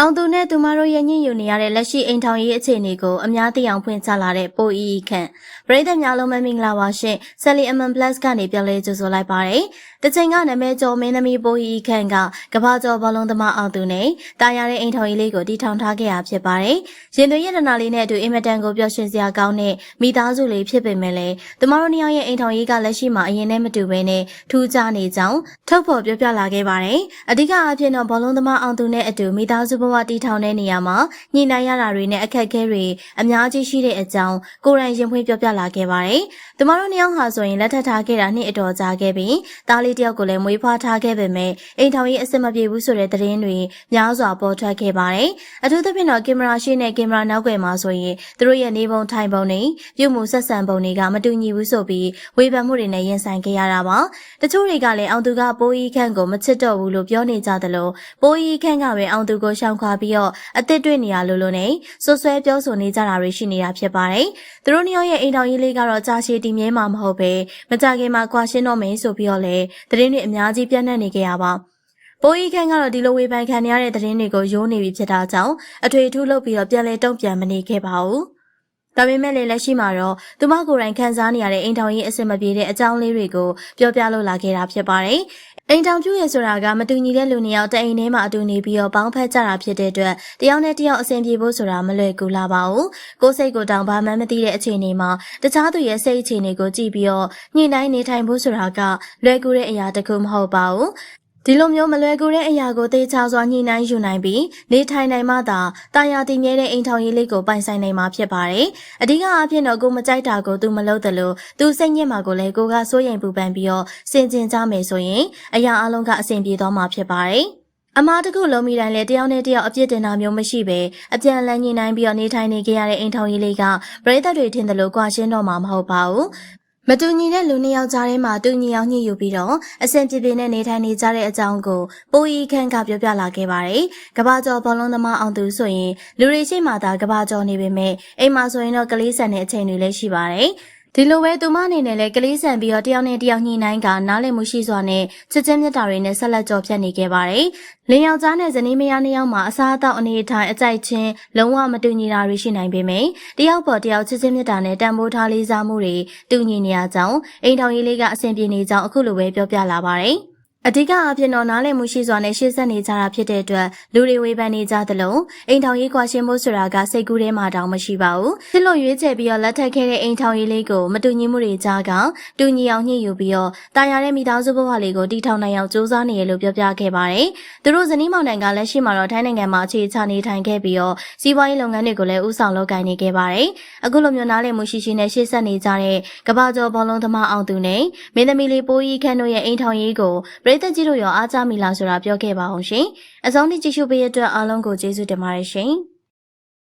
အောင်သူနဲ့သူမတို့ရဲ့ညှဉ်းယူနေရတဲ့လက်ရှိအိမ်ထောင်ရေးအခြေအနေကိုအများသိအောင်ဖွင့်ချလာတဲ့ပိုအီအီခန့်ပရိသတ်များလုံးပဲမင်္ဂလာပါရှင်ဆယ်လီအမန်ပလတ်ကနေပြန်လည်ကြိုဆိုလိုက်ပါတယ်။တချိန်ကနာမည်ကျော်မင်းသမီးပိုအီအီခန့်ကကဘာကျော်ဘောလုံးသမားအောင်သူနဲ့တာယာတဲ့အိမ်ထောင်ရေးလေးကိုတည်ထောင်ထားခဲ့တာဖြစ်ပါတယ်။ရင်သွေးရတနာလေးနဲ့အတူအင်မတန်ကိုပျော်ရွှင်စရာကောင်းတဲ့မိသားစုလေးဖြစ်ပေမဲ့လည်းသူမတို့နှစ်ယောက်ရဲ့အိမ်ထောင်ရေးကလက်ရှိမှာအရင်နဲ့မတူဘဲနဲ့ထူးခြားနေကြောင်းထုတ်ဖော်ပြောပြလာခဲ့ပါတယ်။အဓိကအဖြစ်တော့ဘောလုံးသမားအောင်သူနဲ့အတူမိသားစုဘဝတည်ထောင်တဲ့နေရာမှာညှိနှိုင်းရတာတွေနဲ့အခက်အခဲတွေအများကြီးရှိတဲ့အကြောင်းကိုယ်တိုင်ရင်ဖွင့်ပြောပြလာခဲ့ပါတယ်။သူမတို့နှစ်ယောက်ဟာဆိုရင်လက်ထပ်ထားခဲ့တာနှစ်အတော်ကြာခဲ့ပြီးသားလေးတယောက်ကိုလည်းမွေးဖွားထားခဲ့ပေမဲ့အိမ်ထောင်ရေးအဆင်မပြေဘူးဆိုတဲ့သတင်းတွေများစွာပေါ်ထွက်ခဲ့ပါတယ်။အထူးသဖြင့်တော့ကင်မရာရှေ့နဲ့ကင်မရာနောက်ွယ်မှာဆိုရင်သူတို့ရဲ့နေပုံထိုင်ပုံတွေပြုမှုဆက်ဆံပုံတွေကမတူညီဘူးဆိုပြီးဝေဖန်မှုတွေနဲ့ရင်ဆိုင်ခဲ့ရတာပါ။တချို့တွေကလည်းအောင်သူကပိုးကြီးခန့်ကိုမချစ်တော့ဘူးလို့ပြောနေကြသလိုပိုးကြီးခန့်ကပဲအောင်သူကိုရှောင်ခွာပြီးတော့အသစ်တွေ့နေရလို့လို့နဲ့ဆွဆွဲပြောဆိုနေကြတာတွေရှိနေတာဖြစ်ပါတယ်။သူတို့နှစ်ယောက်ရဲ့အိမ်တော်ရေးလေးကတော့ကြာရှည်တည်မြဲမှာမဟုတ်ပဲမကြခင်မှာကွာရှင်းတော့မယ်ဆိုပြီးတော့လေသတင်းတွေအများကြီးပြန့်နှံ့နေကြရပါ။ပိုးဤခန့်ကတော့ဒီလိုဝေဖန်ခံရတဲ့သတင်းတွေကိုယိုးနေပြီဖြစ်တာကြောင့်အထွေထူးလုပ်ပြီးတော့ပြန်လဲတုံ့ပြန်မနေခဲ့ပါဘူး။ဒါပေမဲ့လည်းလက်ရှိမှာတော့သူမကိုယ်တိုင်ခံစားနေရတဲ့အိမ်ထောင်ရေးအဆင်မပြေတဲ့အကြောင်းလေးတွေကိုပြောပြလို့လာခဲ့တာဖြစ်ပါတယ်။ အိမ်ထောင်ပြုရဆိုတာကမတူညီတဲ့လူနှစ်ယောက်တအိမ်ထဲမှာအတူနေပြီးတော့ပေါင်းဖက်ကြတာဖြစ်တဲ့အတွက်တယောက်နဲ့တယောက်အဆင်ပြေဖို့ဆိုတာမလွယ်ကူလာပါဘူး။ကိုယ်စိတ်ကိုတောင်ဘာမှမသိတဲ့အခြေအနေမှာတခြားသူရဲ့စိတ်အခြေအနေကိုကြည့်ပြီးတော့ညှိနှိုင်းနေထိုင်ဖို့ဆိုတာကလွယ်ကူတဲ့အရာတစ်ခုမဟုတ်ပါဘူး။ ဒီလိုမျိုးမလွယ်ကူတဲ့အရာကိုသေချာစွာညှိနှိုင်းယူနိုင်ပြီးနေထိုင်နိုင်မှသာတာယာတည်မြဲတဲ့အိမ်ထောင်ရေးလေးကိုပိုင်ဆိုင်နိုင်မှာဖြစ်ပါတယ်။အဓိကအဖြစ်တော့ကိုမကြိုက်တာကိုသူမလုပ်တယ်လို့သူစိတ်ညစ်မှာကိုလည်းကိုကစိုးရိမ်ပူပန်ပြီးတော့စင်ကျင်ကြမယ်ဆိုရင်အရာအလုံးကအဆင်ပြေသွားမှာဖြစ်ပါတယ်။အမားတခုလုံးမိတိုင်းလဲတယောက်နဲ့တယောက်အပြစ်တင်တာမျိုးမရှိပဲအပြန်လန်းညှိနှိုင်းပြီးတော့နေထိုင်နေကြရတဲ့အိမ်ထောင်ရေးလေးကပရိသတ်တွေထင်တယ်လို့ကြွားရှင်းတော့မှာမဟုတ်ပါဘူး မတူညီတဲ့လူနှစ်ယောက်ကြားထဲမှာတူညီအောင်ညှိယူပြီးတော့အဆင်ပြေပြေနဲ့နေထိုင်နေကြတဲ့အကြောင်းကိုပိုးဤခန့်ကပြောပြလာခဲ့ပါတယ်။ကဘာကျော်ဘောလုံးသမားအောင်သူဆိုရင်လူတွေရှိမှသာကဘာကျော်နေပေမဲ့အိမ်မှာဆိုရင်တော့ကလေးဆန်တဲ့အချိန်တွေလည်းရှိပါတယ်။ ဒီလိုပဲသူမအနေနဲ့လည်းကလေးဆန်ပြီးတော့တယောက်နဲ့တယောက်ညှိနှိုင်းကနားလည်မှုရှိစွာနဲ့ချစ်ချင်းမြတ်တာတွေနဲ့ဆက်လက်ကြော်ဖြတ်နေခဲ့ပါတယ်။လင်ယောက်ျားနဲ့ဇနီးမယားနှစ်ယောက်မှာအစားအသောက်အနေအထိုင်အကြိုက်ချင်းလုံးဝမတူညီတာတွေရှိနိုင်ပေမယ့်တယောက်ပေါ်တယောက်ချစ်ချင်းမြတ်တာနဲ့တန်ဖိုးထားလေးစားမှုတွေတူညီနေရကြောင်းအိမ်ထောင်ရေးလေးကအဆင်ပြေနေကြောင်းအခုလိုပဲပြောပြလာပါတယ်။ အဓိကအဖြစ်တော့နားလည်မှုရှိစွာနဲ့ရှေ့ဆက်နေကြတာဖြစ်တဲ့အတွက်လူတွေဝေဖန်နေကြသလိုအိမ်ထောင်ရေးကွာရှင်းဖို့ဆိုတာကစိတ်ကူးထဲမှာတောင်မရှိပါဘူး။စစ်လို့ရွေးချယ်ပြီးတော့လက်ထပ်ခဲ့တဲ့အိမ်ထောင်ရေးလေးကိုမတူညီမှုတွေကြားကတူညီအောင်ညှိယူပြီးတော့တာယာတဲ့မိသားစုဘဝလေးကိုတည်ထောင်နိုင်အောင်စူးစမ်းနေရလို့ပြောပြခဲ့ပါတယ်။သူတို့ဇနီးမောင်နှံကလက်ရှိမှာတော့ထိုင်းနိုင်ငံမှာအခြေချနေထိုင်ခဲ့ပြီးတော့စီးပွားရေးလုပ်ငန်းတွေကိုလည်းဦးဆောင်လုပ်ကိုင်နေခဲ့ပါတယ်။အခုလိုမျိုးနားလည်မှုရှိရှိနဲ့ရှေ့ဆက်နေကြတဲ့ကဘာကျော်ဘောလုံးသမားအောင်သူနဲ့မင်းသမီးလေးပိုးကြီးခန့်တို့ရဲ့အိမ်ထောင်ရေးကိုပြည်သက်ကြီးတို့ရောအားကြမိလားဆိုတာပြောခဲ့ပါအောင်ရှင်။အဆုံးထိကြည့်ရှုပေးရတဲ့အတွက်အားလုံးကိုကျေးဇူးတင်ပါတယ်ရှင်။